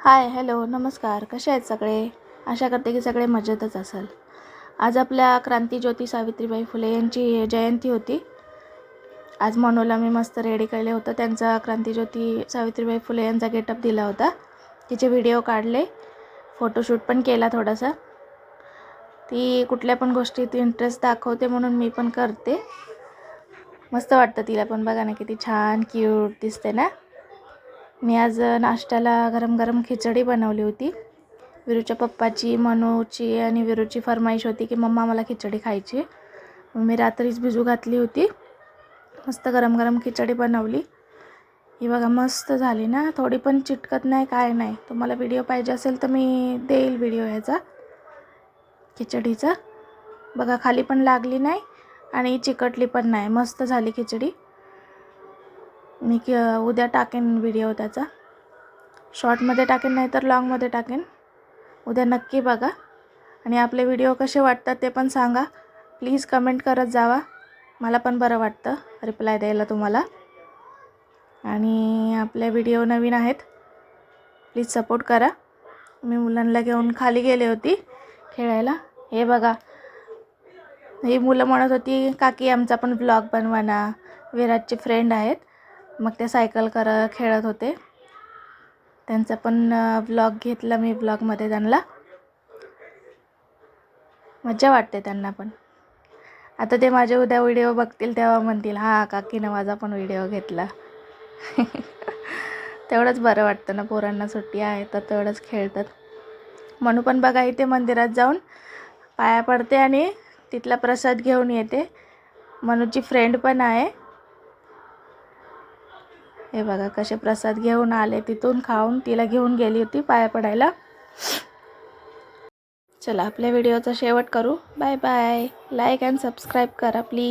Hi hello नमस्कार. कसे आहेत सगळे? आशा करते की सगळे मजेतच असाल. आज आपल्या क्रांतीज्योती सावित्रीबाई फुले यांची जयंती होती. आज मनोला मी मस्त रेडी केले होतं. त्यांचा क्रांतीज्योती सावित्रीबाई फुले यांचा गेटअप दिला होता. तिचे व्हिडिओ काढले. फोटोशूट पण केला थोडासा. ती कुठल्या पण गोष्टीत इंटरेस्ट दाखवते म्हणून मी पण करते. मस्त वाटतं तिला पण बघा ना किती छान क्यूट दिसते ना? मी आज नाश्त्याला गरम गरम खिचडी बनवली होती. विरूच्या पप्पाची मनूची आणि विरूची फरमाईश होती की मम्मा मला खिचडी खायची मी रात्रीच भिजू घातली होती. मस्त गरम गरम खिचडी बनवली. ही बघा मस्त झाली ना. थोडी पण चिटकत नाही काय नाही. तुम्हाला व्हिडिओ पाहिजे असेल तर मी देईल व्हिडिओ ह्याचा खिचडीचा. बघा खाली पण लागली नाही आणि चिकटली पण नाही. मस्त झाली खिचडी. मी की उद्या टाकेन व्हिडिओ त्याचा. शॉर्टमध्ये टाकेन नाही तर लॉंगमध्ये टाकेन. उद्या नक्की बघा. आणि आपले व्हिडिओ कसे वाटतात ते पण सांगा. प्लीज कमेंट करत जावा. मला पण बरं वाटतं. रिप्लाय द्यायला तुम्हाला. आणि आपले व्हिडिओ नवीन आहेत. प्लीज सपोर्ट करा. मी मुलांना घेऊन खाली गेले होती खेळायला. हे बघा. ही मुलं म्हणत होती काकी आमचा पण ब्लॉग बनवा ना. विराटचे फ्रेंड आहेत. मग ते सायकल कर खेळत होते. त्यांचा पण ब्लॉग घेतला मी ब्लॉगमध्ये त्यांना. मज्जा वाटते त्यांना पण. आता ते माझे उद्या व्हिडिओ बघतील तेव्हा म्हणतील हां काकीनं माझा पण व्हिडिओ घेतला. तेवढंच बरं वाटतं ना पोरांना सुट्टी आहे तर तेवढंच खेळतात. म्हणून पण बघा इथे मंदिरात जाऊन पाया पडते आणि तिथला प्रसाद घेऊन येते. मनूची फ्रेंड पण आहे. हे बघा कसे प्रसाद घेऊन आले. तिथून खाऊन तिला घेऊन गेली होती पाया पडायला. चला आपल्या व्हिडिओचा शेवट करू. Bye bye. Like and subscribe करा प्लीज